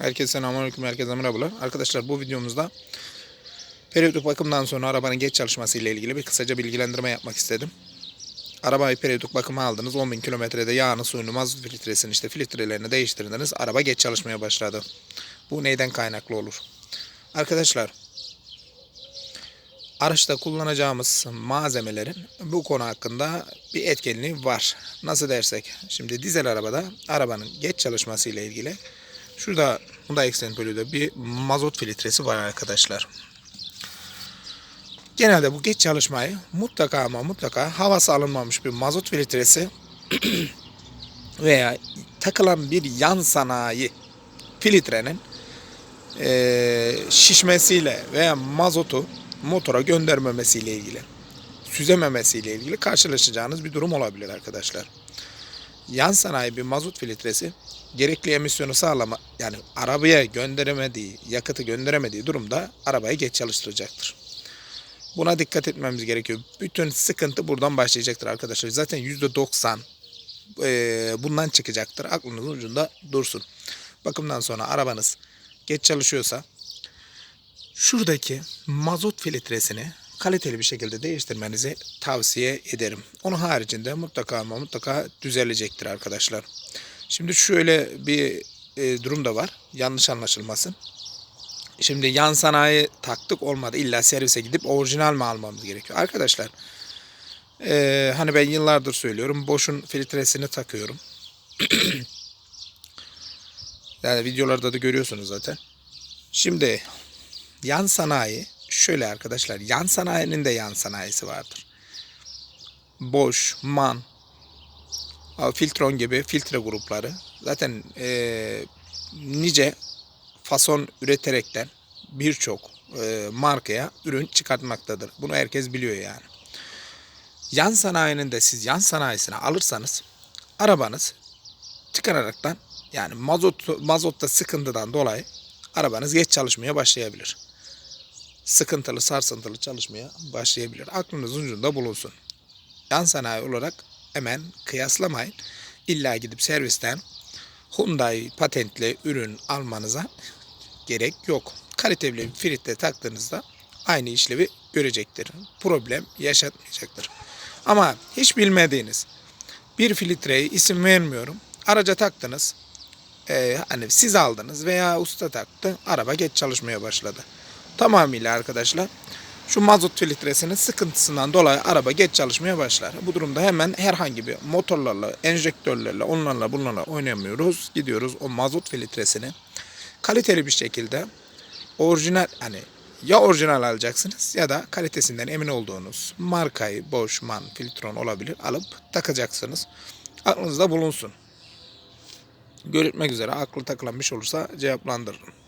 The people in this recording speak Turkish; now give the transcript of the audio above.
Herkese selamünaleyküm, herkese merhabalar. Arkadaşlar bu videomuzda periyodik bakımdan sonra arabanın geç çalışması ile ilgili bir kısaca bilgilendirme yapmak istedim. Arabayı periyodik bakıma aldınız. 10.000 kilometrede yağını, suyunu, mazot filtresini, işte filtrelerini değiştirdiniz. Araba geç çalışmaya başladı. Bu neyden kaynaklı olur? Arkadaşlar araçta kullanacağımız malzemelerin bu konu hakkında bir etkinliği var. Nasıl dersek, şimdi dizel arabada arabanın geç çalışması ile ilgili şurada bunda eksen bölüde bir mazot filtresi var arkadaşlar. Genelde bu geç çalışmayı mutlaka ama mutlaka havası alınmamış bir mazot filtresi veya takılan bir yan sanayi filtrenin eee, şişmesiyle veya mazotu motora göndermemesiyle ilgili, süzememesiyle ilgili karşılaşacağınız bir durum olabilir arkadaşlar. Yan sanayi bir mazot filtresi gerekli emisyonu sağlama yani arabaya gönderemediği, yakıtı gönderemediği durumda arabayı geç çalıştıracaktır. Buna dikkat etmemiz gerekiyor. Bütün sıkıntı buradan başlayacaktır arkadaşlar. Zaten %90 eee, bundan çıkacaktır. Aklınızın ucunda dursun. Bakımdan sonra arabanız geç çalışıyorsa şuradaki mazot filtresini kaliteli bir şekilde değiştirmenizi tavsiye ederim. Onun haricinde mutlaka ama mutlaka düzelecektir arkadaşlar. Şimdi şöyle bir e, durum da var. Yanlış anlaşılmasın. Şimdi yan sanayi taktık olmadı. İlla servise gidip orijinal mi almamız gerekiyor? Arkadaşlar e, hani ben yıllardır söylüyorum. Boşun filtresini takıyorum. yani videolarda da görüyorsunuz zaten. Şimdi yan sanayi şöyle arkadaşlar. Yan sanayinin de yan sanayisi vardır. Boş, man, filtron gibi filtre grupları zaten e, nice fason üreterekten birçok e, markaya ürün çıkartmaktadır. Bunu herkes biliyor yani. Yan sanayinin de siz yan sanayisine alırsanız arabanız çıkararaktan yani mazot mazotta sıkıntıdan dolayı arabanız geç çalışmaya başlayabilir. Sıkıntılı, sarsıntılı çalışmaya başlayabilir. Aklınızın ucunda bulunsun. Yan sanayi olarak hemen kıyaslamayın. İlla gidip servisten Hyundai patentli ürün almanıza gerek yok. Kaliteli bir filtre taktığınızda aynı işlevi görecektir. Problem yaşatmayacaktır. Ama hiç bilmediğiniz bir filtreyi isim vermiyorum. Araca taktınız. Ee, hani siz aldınız veya usta taktı. Araba geç çalışmaya başladı. Tamamıyla arkadaşlar şu mazot filtresinin sıkıntısından dolayı araba geç çalışmaya başlar. Bu durumda hemen herhangi bir motorlarla, enjektörlerle, onlarla bunlarla oynamıyoruz. Gidiyoruz o mazot filtresini kaliteli bir şekilde orijinal hani ya orijinal alacaksınız ya da kalitesinden emin olduğunuz markayı Bosch, MAN, Filtron olabilir alıp takacaksınız. Aklınızda bulunsun. Görüşmek üzere. Aklı takılan bir şey olursa cevaplandırırım.